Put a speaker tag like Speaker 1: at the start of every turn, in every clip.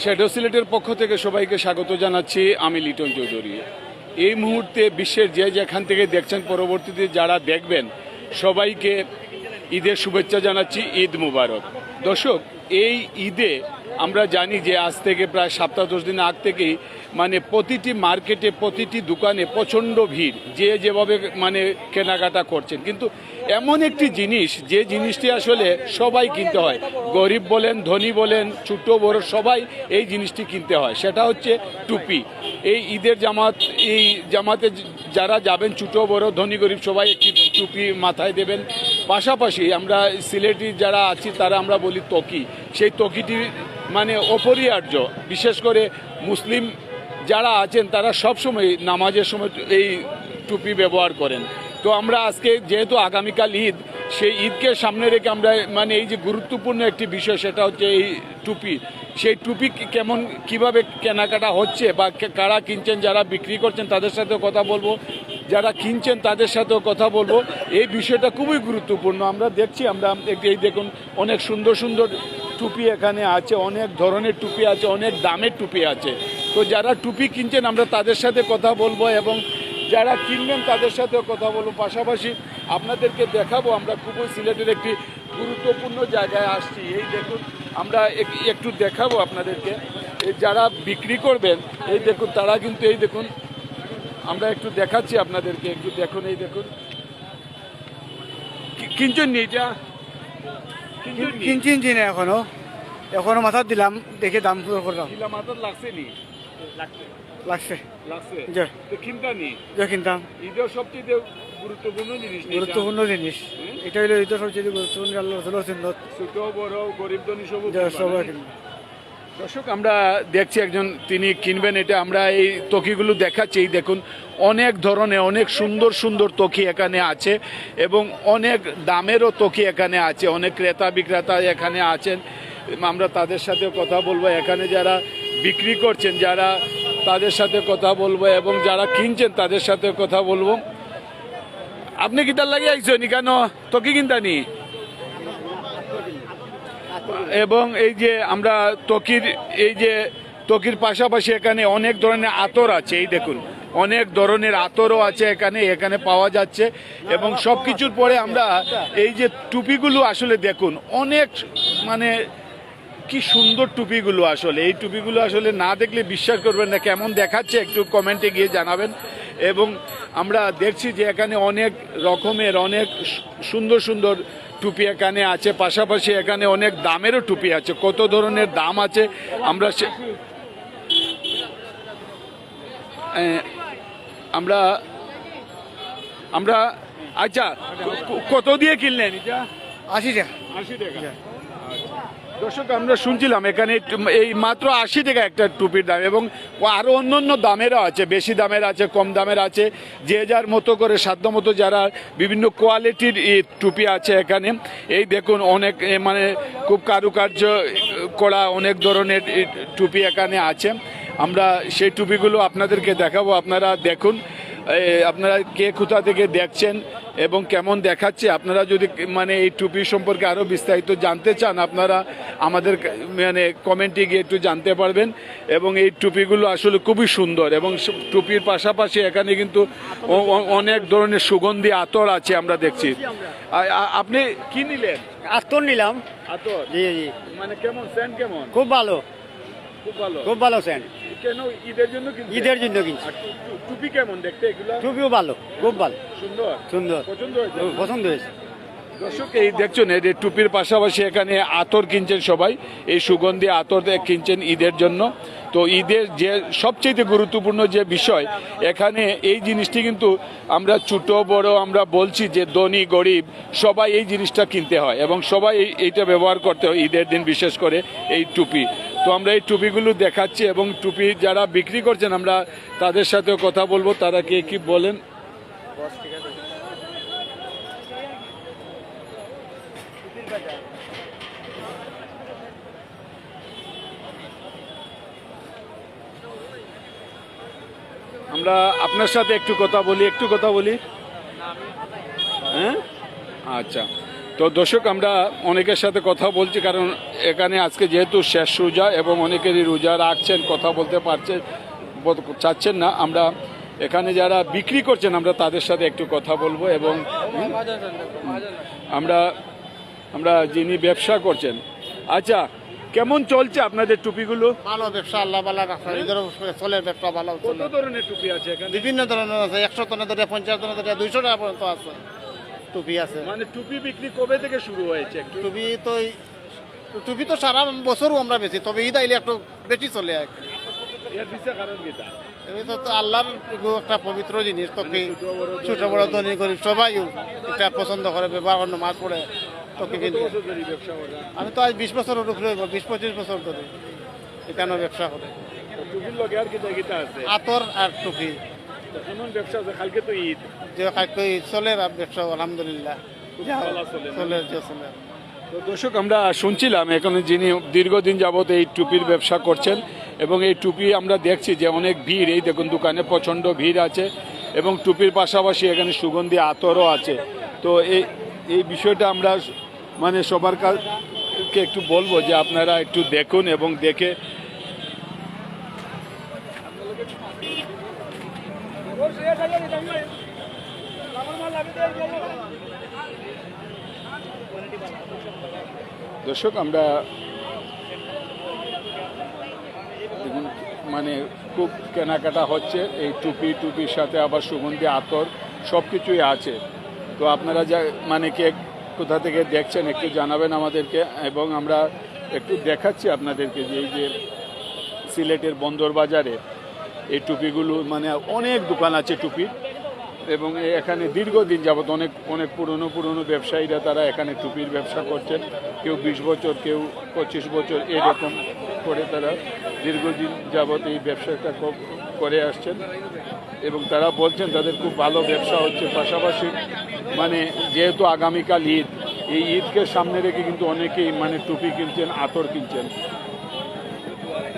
Speaker 1: Shadow সিলেটের পক্ষ থেকে সবাইকে স্বাগত জানাচ্ছি। আমি লিটন চৌধুরী। এই মুহূর্তে বিশ্বের যে যেখান থেকে দেখছেন পরবর্তীতে যারা দেখবেন, সবাইকে ঈদের শুভেচ্ছা জানাচ্ছি, ঈদ মুবারক। দর্শক, এই ঈদে আমরা জানি যে আজ থেকে প্রায় সপ্তাহ দশ দিন আগ থেকেই মানে প্রতিটি মার্কেটে, প্রতিটি দোকানে প্রচণ্ড ভিড়, যে যেভাবে মানে কেনাকাটা করছেন। কিন্তু এমন একটি জিনিস, যে জিনিসটি আসলে সবাই কিনতে হয়। গরিব বলেন, ধনী বলেন, ছোট, বড়, সবাই এই জিনিসটি কিনতে হয়। সেটা হচ্ছে টুপি। এই ঈদের জামাত, এই জামাতে যারা যাবেন, ছোট, বড়, ধনী, গরিব, সবাই একটি টুপি মাথায় দেবেন। পাশাপাশি আমরা, সিলেটি যারা আছি, তারা আমরা বলি তকি সেই তকিটি মানে অপরিহার্য। বিশেষ করে মুসলিম যারা আছেন, তারা সব সময় নামাজের সময় এই টুপি ব্যবহার করেন। তো আমরা আজকে যেহেতু আগামীকাল ঈদ সেই ঈদকে সামনে রেখে আমরা মানে এই যে গুরুত্বপূর্ণ একটি বিষয়, সেটা হচ্ছে এই টুপি। সেই টুপি কেমন, কীভাবে কেনাকাটা হচ্ছে বা কারা কিনছেন, যারা বিক্রি করছেন, তাদের সাথেও কথা বলব। যারা কিনছেন, তাদের সাথেও কথা বলব। এই বিষয়টা খুবই গুরুত্বপূর্ণ। আমরা দেখছি, আমরা এই দেখুন, অনেক সুন্দর সুন্দর টুপি এখানে আছে, অনেক ধরনের টুপি আছে, অনেক দামের টুপি আছে। তো যারা টুপি কিনছেন, আমরা তাদের সাথে কথা বলব এবং যারা কিনবেন, তাদের সাথেও কথা বলব। পাশাপাশি আপনাদেরকে দেখাবো আমরা খুবই সিলেটের একটি গুরুত্বপূর্ণ জায়গায় আসছি। এই দেখুন আমরা একটু দেখাবো আপনাদেরকে। এই যারা বিক্রি করবেন এই দেখুন তারা কিন্তু এই দেখুন আমরা একটু দেখাচ্ছি আপনাদেরকে একটু দেখুন এই দেখুন। কি- কিনছেন নি এটা? কিনছেন নি?
Speaker 2: এখনও। এখনও মাথা দিলাম দেখে দাম করলাম।
Speaker 1: কিলা মাথার লাগছে নি?
Speaker 2: লাগছে।
Speaker 1: লাগছে।
Speaker 2: জি।
Speaker 1: তো কিনতা নি?
Speaker 2: যে কিনতাম।
Speaker 1: ঈদের সবচেয়ে গুরুত্বপূর্ণ জিনিস এটা।
Speaker 2: গুরুত্বপূর্ণ জিনিস। এটা হইল এটা সবচেয়ে গুরুত্বপূর্ণ আল্লাহ রসুলের সুন্নত
Speaker 1: ছোট বড় গরিব ধনী সব
Speaker 2: সবাই
Speaker 1: দর্শক আমরা দেখছি একজন তিনি কিনবেন এটা আমরা এই তকিগুলো দেখাচ্ছি। দেখুন অনেক ধরনের অনেক সুন্দর সুন্দর তকি এখানে আছে এবং অনেক দামেরও তকি এখানে আছে। অনেক ক্রেতা বিক্রেতা এখানে আছেন। আমরা তাদের সাথে কথা বলব। এখানে যারা বিক্রি করছেন যারা তাদের সাথে কথা বলব এবং যারা কিনছেন তাদের সাথে কথা বলব। আপনি কি তার লাগিয়ে আইসনি কেন? তকি কিনতানি? এবং এই যে আমরা তকির এই যে তকির পাশাপাশি এখানে অনেক ধরনের আতর আছে, এই দেখুন। অনেক ধরনের আতরও আছে এখানে এখানে পাওয়া যাচ্ছে। এবং সব কিছুর পরে আমরা এই যে টুপিগুলো আসলে দেখুন, অনেক মানে কি সুন্দর টুপিগুলো আসলে। এই টুপিগুলো আসলে না দেখলে বিশ্বাস করবেন না। কেমন দেখাচ্ছে একটু কমেন্টে গিয়ে জানাবেন। এবং আমরা দেখছি যে এখানে অনেক রকমের অনেক সুন্দর সুন্দর টুপি এখানে আছে। পাশাপাশি এখানে অনেক দামেরও টুপি আছে। কত ধরনের দাম আছে? আমরা সে- আমরা আমরা আচ্ছা কত দিয়ে কিনলেন? এটা
Speaker 2: আশি টাকা।
Speaker 1: আশি টাকা। দর্শক, আমরা শুনছিলাম এখানে এই মাত্র আশি টাকা একটা টুপির দাম এবং আরও অন্য অন্য দামেরও আছে, বেশি দামের আছে, কম দামের আছে, যে যার মতো করে, সাধ্য মতো যারা বিভিন্ন কোয়ালিটির টুপি আছে এখানে। এই দেখুন, অনেক মানে খুব কারুকার্য করা অনেক ধরনের টুপি এখানে আছে। আমরা সেই টুপিগুলো আপনাদেরকে দেখাবো, আপনারা দেখুন। আপনারা কে কোথা থেকে দেখছেন এবং কেমন দেখাচ্ছে আপনারা যদি মানে এই টুপি সম্পর্কে আরও বিস্তারিত জানতে চান আপনারা আমাদের মানে কমেন্টে গিয়ে একটু জানতে পারবেন। এবং এই টুপিগুলো আসলে খুবই সুন্দর এবং টুপির পাশাপাশি এখানে কিন্তু অনেক ধরনের সুগন্ধি আতর আছে আমরা দেখছি। আপনি কি নিলেন?
Speaker 2: আতর নিলাম।
Speaker 1: আতর?
Speaker 2: জি জি।
Speaker 1: মানে কেমন সেন্ট কেমন?
Speaker 2: খুব ভালো।
Speaker 1: খুব ভালো।
Speaker 2: খুব ভালো সেন্ট
Speaker 1: কেন ঈদের জন্য কিনছেন?
Speaker 2: ঈদের জন্য কিনছি।
Speaker 1: আর টু- টু- টুপি কেমন দেখতে? এগুলো
Speaker 2: টুপিও ভালো খুব ভালো।
Speaker 1: সুন্দর?
Speaker 2: সুন্দর।
Speaker 1: পছন্দ হয়েছে?
Speaker 2: পছন্দ হয়েছে।
Speaker 1: দর্শক এই দেখছেন এই যে টুপির পাশাপাশি এখানে আতর কিনছেন সবাই। এই সুগন্ধি আতর কিনছেন ঈদের জন্য। তো ঈদের যে সবচেয়ে গুরুত্বপূর্ণ যে বিষয় এখানে এই জিনিসটি কিন্তু আমরা ছোট বড় আমরা বলছি যে ধনী গরিব সবাই এই জিনিসটা কিনতে হয় এবং সবাই এই- এইটা ব্যবহার করতে হয় ঈদের দিন বিশেষ করে এই টুপি। তো আমরা এই টুপিগুলো দেখাচ্ছি এবং টুপি যারা বিক্রি করছেন, আমরা তাদের সাথেও কথা বলব। তারা কে কি বলেন? আমরা আপনার সাথে একটু কথা বলি, একটু কথা বলি। হ্যাঁ? আচ্ছা। তো দর্শক আমরা অনেকের সাথে কথা বলছি কারণ এখানে আজকে যেহেতু শেষ রোজা এবং অনেকেরই রোজা রাখছেন কথা বলতে পারছেন চাচ্ছেন না আমরা এখানে যারা বিক্রি করছেন আমরা তাদের সাথে একটু কথা বলব এবং আমরা আমরা যিনি ব্যবসা করছেন আচ্ছা কেমন চলছে আপনাদের টুপিগুলো?
Speaker 3: ভালো ব্যবসা আল্লাহ ভালো রাখা চলে ব্যবসা ভালো
Speaker 1: কত ধরনের টুপি আছে এখানে?
Speaker 3: বিভিন্ন ধরনের আছে একশো টনের ধরে পঞ্চাশ টনের ধরে দুইশো টাকা পর্যন্ত আছে। টুপি আছে।
Speaker 1: মানে টুপি বিক্রি কবে থেকে শুরু হয়েছে?
Speaker 3: টুপি তো টুপি তো সারা বছরও আমরা বেশি তবে ঈদ আইলে একটু বেশি চলে আর কি।
Speaker 1: কি তা?
Speaker 3: তো তো আল্লাহর একটা পবিত্র জিনিস তোকে ছোট বড় ধনী গরিব সবাই এটা পছন্দ করে ব্যবহার করে মাছ পড়ে
Speaker 1: ব্যবসা করেন?
Speaker 3: আমি তো আজ বিশ বছরের উপরে বিশ পঁচিশ বছর ধরে। এখানে ব্যবসা করে। আতর আর টুপি।
Speaker 1: এমন ব্যবসা আছে? কালকে তো ঈদ।
Speaker 3: যে খাদ্য চলে আর ব্যবসা আলহামদুলিল্লাহ। যা হোক,
Speaker 1: ভালো চলে।
Speaker 3: চলে যে চলে।
Speaker 1: তো দর্শক আমরা শুনছিলাম এখানে যিনি দীর্ঘদিন যাবত এই টুপির ব্যবসা করছেন এবং এই টুপি আমরা দেখছি যে অনেক ভিড়। এই দেখুন দোকানে প্রচণ্ড ভিড় আছে এবং টুপির পাশাপাশি এখানে সুগন্ধি আতরও আছে। তো এই এই বিষয়টা আমরা মানে সবার কাছে একটু বলব যে আপনারা একটু দেখুন এবং দেখে দর্শক, আমরা মানে খুব কেনাকাটা হচ্ছে। এই টুপি, টুপির সাথে আবার সুগন্ধি, আতর সব কিছুই আছে। তো আপনারা যা মানে কে, কোথা থেকে দেখছেন একটু জানাবেন আমাদেরকে এবং আমরা একটু দেখাচ্ছি আপনাদেরকে যে এই যে সিলেটের বন্দর বাজারে এই টুপিগুলো মানে অনেক দোকান আছে টুপির এবং এখানে দীর্ঘদিন যাবত অনেক অনেক পুরনো পুরনো ব্যবসায়ীরা তারা এখানে টুপির ব্যবসা করছেন। কেউ বিশ বছর, কেউ পঁচিশ বছর, এরকম করে তারা দীর্ঘদিন যাবত এই ব্যবসাটা করে আসছেন। এবং তারা বলছেন তাদের খুব ভালো ব্যবসা হচ্ছে। পাশাপাশি মানে যেহেতু আগামীকাল ঈদ, এই ঈদকে সামনে রেখে কিন্তু অনেকেই মানে টুপি কিনছেন, আতর কিনছেন।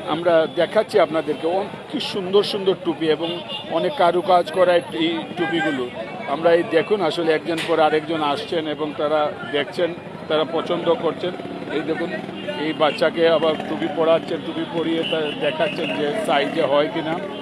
Speaker 1: আমরা দেখাচ্ছি আপনাদেরকে। কি সুন্দর সুন্দর টুপি এবং অনেক কারুকাজ করা এই- টুপিগুলো। আমরা এই দেখুন, আসলে একজন পর আরেকজন আসছেন এবং তারা দেখছেন, তারা পছন্দ করছেন। এই দেখুন, এই বাচ্চাকে আবার টুপি পড়াচ্ছেন টুপি পরিয়ে দেখাচ্ছেন যে সাইজে হয় কিনা।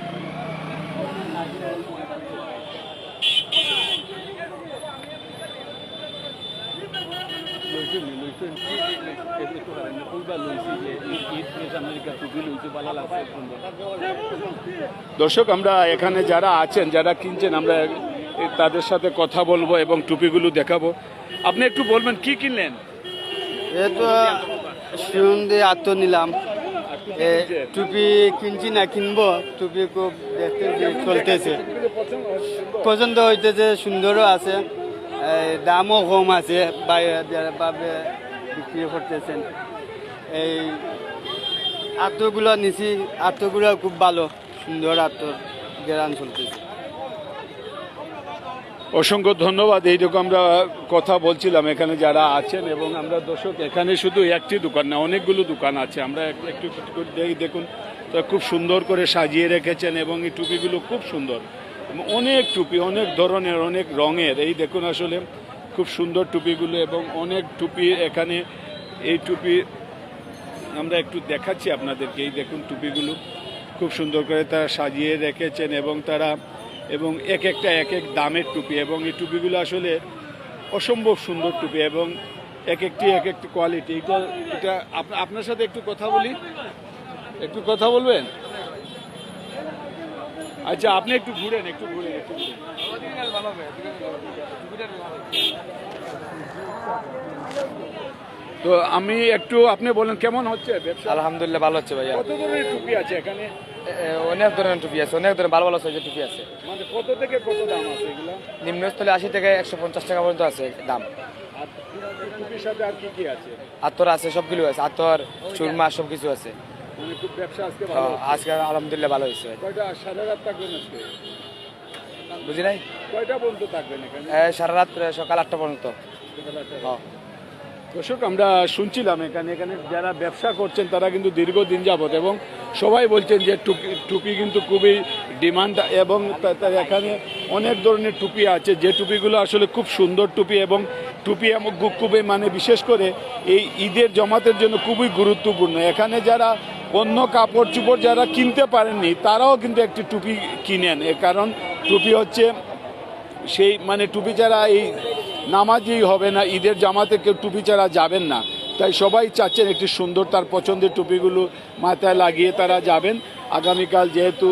Speaker 1: দর্শক, আমরা এখানে যারা আছেন, যারা কিনছেন, আমরা তাদের সাথে কথা বলব এবং টুপিগুলো দেখাবো। আপনি একটু বলবেন, কি কিনলেন?
Speaker 2: এ তো, সুগন্ধি আত্ম নিলাম। টুপি কিনছি না, কিনবো। টুপি খুব দেখতে চলতেছে। পছন্দ হইতেছে, সুন্দরও আছে। দামও কম আছে ভাবে বিক্রি করতেছেন। এই আত্মগুলো নিছি আত্মগুলো খুব ভালো, সুন্দর আত্ম গেরান চলতেছে।
Speaker 1: অসংখ্য ধন্যবাদ। এইরকম আমরা কথা বলছিলাম এখানে যারা আছেন এবং আমরা দর্শক, এখানে শুধু একটি দোকান না, অনেকগুলো দোকান আছে। আমরা একটু দেখুন। তো খুব সুন্দর করে সাজিয়ে রেখেছেন এবং এই টুপিগুলো খুব সুন্দর। অনেক টুপি, অনেক ধরনের, অনেক রঙের। এই দেখুন আসলে খুব সুন্দর টুপিগুলো এবং অনেক টুপি এখানে। এই টুপি আমরা একটু দেখাচ্ছি আপনাদেরকে। এই দেখুন টুপিগুলো। খুব সুন্দর করে তারা সাজিয়ে রেখেছেন এবং তারা এবং এক একটা এক এক দামের টুপি এবং এই টুপিগুলো আসলে অসম্ভব সুন্দর টুপি এবং এক একটি এক একটি কোয়ালিটি। এটা এটা আপ- আপনার সাথে একটু কথা বলি? একটু কথা বলবেন? আচ্ছা আপনি একটু ঘুরেন একটু ঘুরেন একটু ঘুরেন। তো আমি একটু আপনি বলেন কেমন হচ্ছে ব্যবসা?
Speaker 4: আলহামদুলিল্লাহ ভালো হচ্ছে ভাইয়া।
Speaker 1: কত ধরনের টুপি আছে এখানে?
Speaker 4: অনেক ধরনের টুপি আছে অনেক ধরনের ভালো ভালো সাইজের টুপি আছে।
Speaker 1: মানে কত থেকে কত দাম আছে এগুলো?
Speaker 4: নিম্নস্থলে আশি থেকে একশো পঞ্চাশ টাকা পর্যন্ত আছে দাম।
Speaker 1: টুপির সাথে আর কি কি আছে?
Speaker 4: আতর আছে সবগুলো আছে আতর চুরমা সব কিছু আছে।
Speaker 1: মানে আজকে
Speaker 4: আলহামদুলিল্লাহ ভালো হয়েছে।
Speaker 1: সারা রাত থাকবেন আজকে?
Speaker 4: বুঝি নাই?
Speaker 1: কয়টা পর্যন্ত থাকবেন
Speaker 4: সারা রাত সকাল আটটা পর্যন্ত। হ্যাঁ।
Speaker 1: দর্শক, আমরা শুনছিলাম এখানে এখানে যারা ব্যবসা করছেন, তারা কিন্তু দীর্ঘদিন যাবৎ এবং সবাই বলছেন যে টুপি টুপি কিন্তু খুবই ডিমান্ড এবং এখানে অনেক ধরনের টুপি আছে। যে টুপিগুলো আসলে খুব সুন্দর টুপি এবং টুপি এবং খুবই মানে বিশেষ করে এই ঈদের জমাতের জন্য খুবই গুরুত্বপূর্ণ। এখানে যারা অন্য কাপড় চোপড় যারা কিনতে পারেননি, তারাও কিন্তু একটি টুপি কিনেন। কারণ টুপি হচ্ছে সেই মানে টুপি যারা এই নামাজই হবে না, ঈদের জামাতে কেউ টুপি ছাড়া যাবেন না। তাই সবাই চাচ্ছেন একটি সুন্দর তার পছন্দের টুপিগুলো মাথায় লাগিয়ে তারা যাবেন। আগামীকাল যেহেতু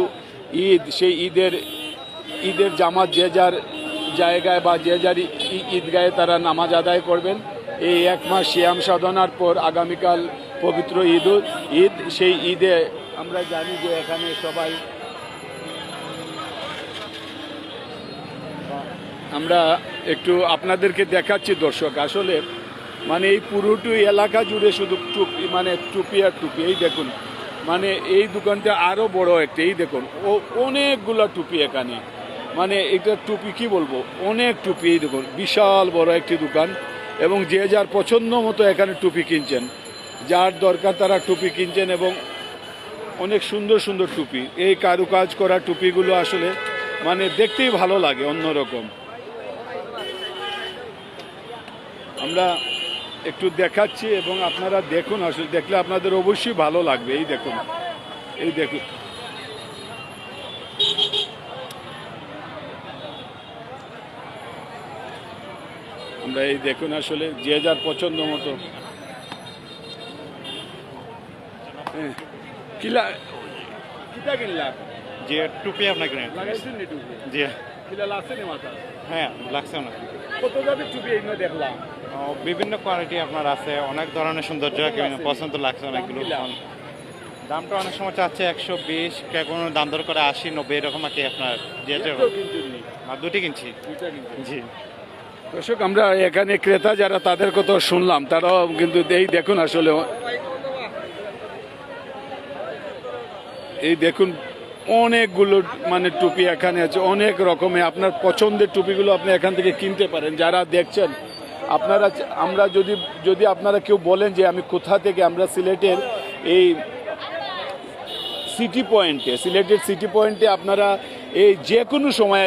Speaker 1: ঈদ, সেই ঈদের ঈদের জামাত যে যার জায়গায় বা যে যার ঈদগাহে তারা নামাজ আদায় করবেন। এই এক মাস শ্যাম সাধনার পর আগামীকাল পবিত্র ঈদ। ঈদ, সেই ঈদে আমরা জানি যে এখানে সবাই আমরা একটু আপনাদেরকে দেখাচ্ছি দর্শক, আসলে মানে এই পুরোটি এলাকা জুড়ে শুধু টুপি মানে টুপি আর টুপি, এই দেখুন মানে এই দোকানটা আরও বড় একটা, এই দেখুন, ও অনেকগুলো টুপি এখানে মানে এটা টুপি কি বলব, অনেক টুপি, এই দেখুন, বিশাল বড় একটি দোকান এবং যে যার পছন্দ মতো এখানে টুপি কিনছেন, যার দরকার তারা টুপি কিনছেন এবং অনেক সুন্দর সুন্দর টুপি, এই কারুকাজ করা টুপিগুলো আসলে মানে দেখতেই ভালো লাগে অন্যরকম। আমরা একটু দেখাচ্ছি এবং আপনারা দেখুন আসলে দেখলে আপনাদের অবশ্যই ভালো লাগবে। এই দেখুন এই দেখুন। আমরা এই দেখুন আসলে যে যার পছন্দ মতো। হ্যাঁ। কিলা কিটা কিনলা
Speaker 5: যে টুপি আপনাকে
Speaker 1: লাগাইছেন টুপি?
Speaker 5: জি
Speaker 1: নি মাথা
Speaker 5: হ্যাঁ লাগছে না
Speaker 1: কত জাতের টুপি এই দেখলাম?
Speaker 5: বিভিন্ন কোয়ালিটি আপনার আছে অনেক ধরনের সৌন্দর্য? পছন্দ লাগছে অনেকগুলো? দামটা অনেক সময় চাচ্ছে একশো বিশ কে কোনো দাম দর করে আশি নব্বই এরকম আর কি আপনার দুটি কিনছি। জি।
Speaker 1: দর্শক আমরা এখানে ক্রেতা যারা তাদের কথা শুনলাম তারাও কিন্তু এই দেখুন আসলে। এই দেখুন অনেকগুলো মানে টুপি এখানে আছে, অনেক রকমের। আপনার পছন্দের টুপিগুলো আপনি এখান থেকে কিনতে পারেন। যারা দেখছেন, আপনারা আমরা যদি যদি আপনারা কেউ বলেন যে আমি কোথা থেকে, আমরা সিলেটের এই সিটি পয়েন্টে, সিলেটের সিটি পয়েন্টে আপনারা এই যে কোনো সময়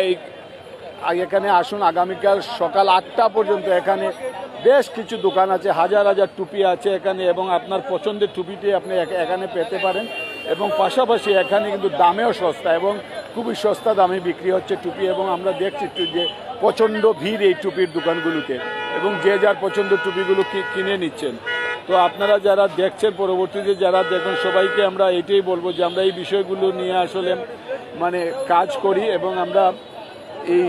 Speaker 1: এখানে আসুন, আগামীকাল সকাল আটটা পর্যন্ত এখানে বেশ কিছু দোকান আছে, হাজার হাজার টুপি আছে এখানে এবং আপনার পছন্দের টুপিটি আপনি এখানে পেতে পারেন। এবং পাশাপাশি এখানে কিন্তু দামেও সস্তা এবং খুবই সস্তা দামে বিক্রি হচ্ছে টুপি এবং আমরা দেখছি যে প্রচণ্ড ভিড় এই টুপির দোকানগুলোতে এবং যে যার পছন্দ টুপিগুলো কিনে নিচ্ছেন। তো আপনারা যারা দেখছেন পরবর্তীতে যারা দেখবেন সবাইকে আমরা এটাই বলব যে আমরা এই বিষয়গুলো নিয়ে আসলে মানে কাজ করি এবং আমরা এই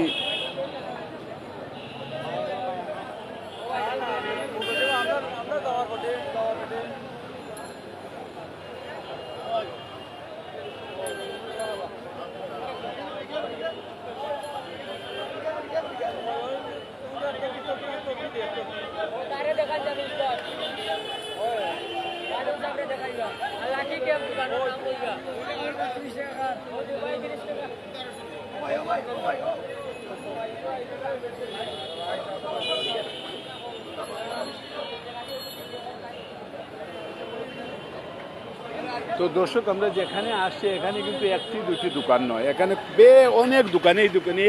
Speaker 1: তো দর্শক, আমরা যেখানে আসছি, এখানে কিন্তু একটি দুটি দোকান নয়। এখানে বে অনেক দোকান, এই দোকানে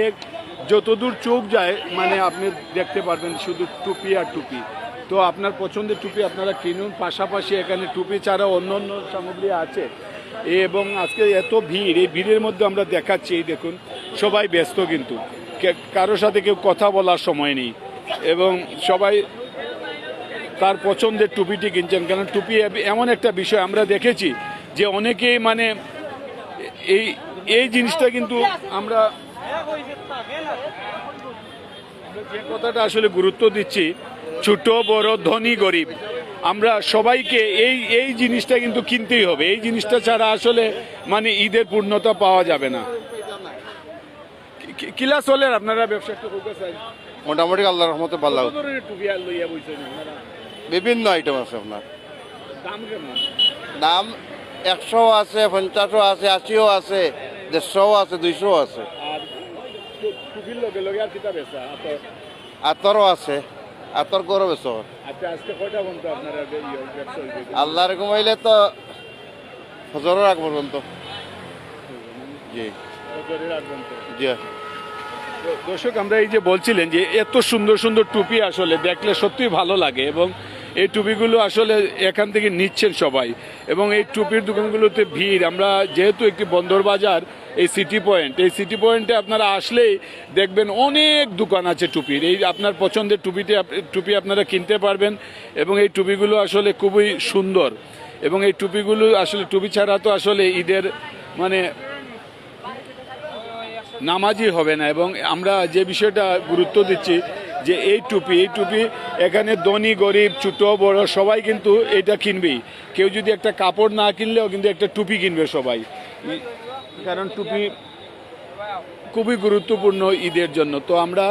Speaker 1: যতদূর চোখ যায় মানে আপনি দেখতে পারবেন শুধু টুপি আর টুপি। তো আপনার পছন্দের টুপি আপনারা কিনুন, পাশাপাশি এখানে টুপি ছাড়াও অন্য অন্য সামগ্রী আছে। এবং আজকে এত ভিড়, এই ভিড়ের মধ্যে আমরা দেখাচ্ছি, এই দেখুন, সবাই ব্যস্ত কিন্তু। কারোর সাথে কেউ কথা বলার সময় নেই। এবং সবাই তার পছন্দের টুপিটি কিনছেন, কারণ টুপি এমন একটা বিষয় আমরা দেখেছি যে অনেকেই মানে এই এই জিনিসটা কিন্তু আমরা যে কথাটা আসলে গুরুত্ব দিচ্ছি ছোট বড় ধনী গরিব। আমরা সবাইকে এই এই জিনিসটা কিন্তু কিনতেই হবে। এই জিনিসটা ছাড়া আসলে মানে ঈদের পূর্ণতা পাওয়া যাবে না। কিলা চলে আপনারা ব্যবসা
Speaker 3: মোটামুটি আল্লাহর রহমতে ভালো? বিভিন্ন আইটেম আছে আপনার।
Speaker 1: দাম
Speaker 3: দাম একশো আছে পঞ্চাশও আছে আশিও আছে দেড়শো আছে দুইশো আছে।
Speaker 1: লগে লগে আর
Speaker 3: তোর গরো
Speaker 1: আচ্ছা ইয়ে ব্যবসা হইবে?
Speaker 3: আল্লাহর ঘুমাইলে তো হজরের আগ পর্যন্ত জি। জি
Speaker 1: দর্শক আমরা এই যে বলছিলেন যে এত সুন্দর সুন্দর টুপি আসলে দেখলে সত্যিই ভালো লাগে এবং এই টুপিগুলো আসলে এখান থেকে নিচ্ছেন সবাই। এবং এই টুপির দোকানগুলোতে ভিড়। আমরা যেহেতু একটি বন্দর বাজার, এই সিটি পয়েন্ট, এই সিটি পয়েন্টে আপনারা আসলেই দেখবেন অনেক দোকান আছে টুপির। এই আপনার পছন্দের টুপিতে টুপি আপনারা কিনতে পারবেন এবং এই টুপিগুলো আসলে খুবই সুন্দর। এবং এই টুপিগুলো আসলে, টুপি ছাড়া তো আসলে ঈদের মানে নামাজই হবে না। এবং আমরা যে বিষয়টা গুরুত্ব দিচ্ছি যে এই টুপি এই টুপি এখানে ধনী, গরিব, ছোট, বড়, সবাই কিন্তু এটা কিনবেই কেউ যদি একটা কাপড় না কিনলেও কিন্তু একটা টুপি কিনবে সবাই। কারণ টুপি খুবই গুরুত্বপূর্ণ ঈদের জন্য। তো আমরা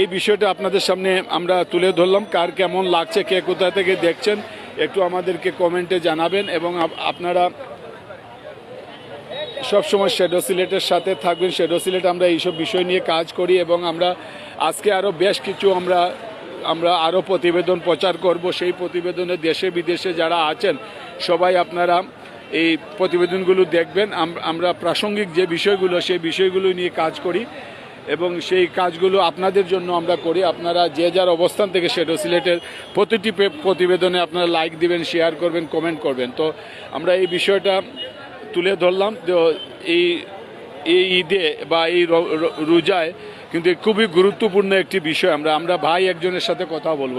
Speaker 1: এই বিষয়টা আপনাদের সামনে আমরা তুলে ধরলাম, কার কেমন লাগছে, কে কোথা থেকে দেখছেন, একটু আমাদেরকে কমেন্টে জানাবেন এবং আপনারা সবসময় শেডো সিলেটের সাথে থাকবেন। শেডো সিলেট আমরা এইসব বিষয় নিয়ে কাজ করি এবং আমরা আজকে আরও বেশ কিছু আমরা আমরা আরও প্রতিবেদন প্রচার করব। সেই প্রতিবেদনে দেশে বিদেশে যারা আছেন, সবাই আপনারা এই প্রতিবেদনগুলো দেখবেন। আম- আমরা প্রাসঙ্গিক যে বিষয়গুলো, সেই বিষয়গুলো নিয়ে কাজ করি এবং সেই কাজগুলো আপনাদের জন্য আমরা করি। আপনারা যে যার অবস্থান থেকে শেডো সিলেটের প্রতিটি প্রতিবেদনে আপনারা লাইক দিবেন শেয়ার করবেন কমেন্ট করবেন। তো আমরা এই বিষয়টা তুলে ধরলাম এই এই ঈদে বা এই রোজায় কিন্তু খুবই গুরুত্বপূর্ণ একটি বিষয়। আমরা আমরা ভাই একজনের সাথে কথা বলব।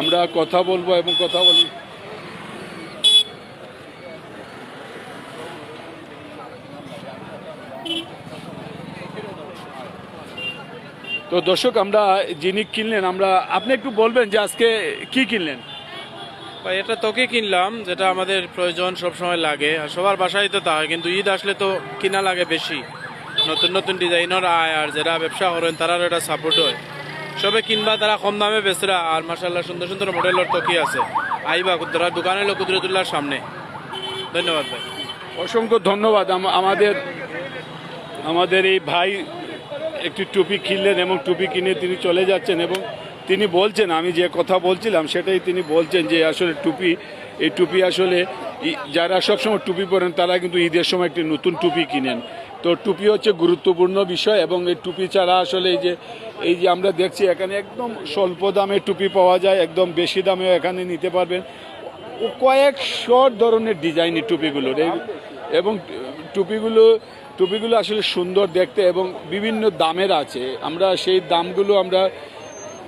Speaker 1: আমরা কথা বলব এবং কথা বলি। তো দর্শক, আমরা যিনি কিনলেন, আমরা, আপনি একটু বলবেন যে আজকে কি কিনলেন?
Speaker 6: ভাই, এটা তোকে কিনলাম, যেটা আমাদের প্রয়োজন সব সময় লাগে। আর সবার বাসায় তো তা হয় কিন্তু ঈদ আসলে তো কিনা লাগে বেশি। নতুন নতুন ডিজাইনের আয়, আর যারা ব্যবসা করেন, তারারও এটা সাপোর্ট হয়। সবে কিনবা, তারা কম দামে বেচরা আর মাসাল্লাহ সুন্দর সুন্দর মডেলের তকি আছে। আইবা তারা দোকানে লোক কুদরতুল্লাহর সামনে। ধন্যবাদ ভাই।
Speaker 1: অসংখ্য ধন্যবাদ। আম- আমাদের আমাদের এই ভাই একটি টুপি কিনলেন এবং টুপি কিনে তিনি চলে যাচ্ছেন এবং তিনি বলছেন, আমি যে কথা বলছিলাম সেটাই তিনি বলছেন যে আসলে টুপি, এই টুপি আসলে যারা সবসময় টুপি পরেন তারা কিন্তু ঈদের সময় একটি নতুন টুপি কিনেন। তো টুপি হচ্ছে গুরুত্বপূর্ণ বিষয় এবং এই টুপি ছাড়া আসলে এই যে এই যে আমরা দেখছি এখানে একদম স্বল্প দামে টুপি পাওয়া যায়, একদম বেশি দামেও এখানে নিতে পারবেন। কয়েকশো ধরনের ডিজাইনের টুপিগুলোর এবং টুপিগুলো টুপিগুলো আসলে সুন্দর দেখতে এবং বিভিন্ন দামের আছে। আমরা সেই দামগুলো আমরা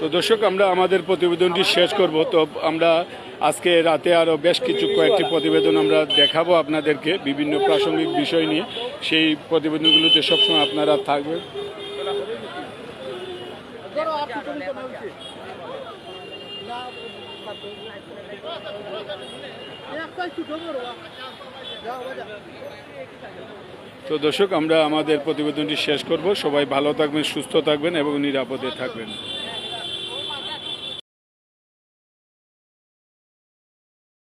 Speaker 1: তো দর্শক, আমরা আমাদের প্রতিবেদনটি শেষ করব। তো আমরা আজকে রাতে আরও বেশ কিছু কয়েকটি প্রতিবেদন আমরা দেখাবো আপনাদেরকে, বিভিন্ন প্রাসঙ্গিক বিষয় নিয়ে। সেই প্রতিবেদনগুলোতে সবসময় আপনারা থাকবেন। তো দর্শক, আমরা আমাদের প্রতিবেদনটি শেষ করব। সবাই ভালো থাকবেন, সুস্থ থাকবেন এবং নিরাপদে থাকবেন।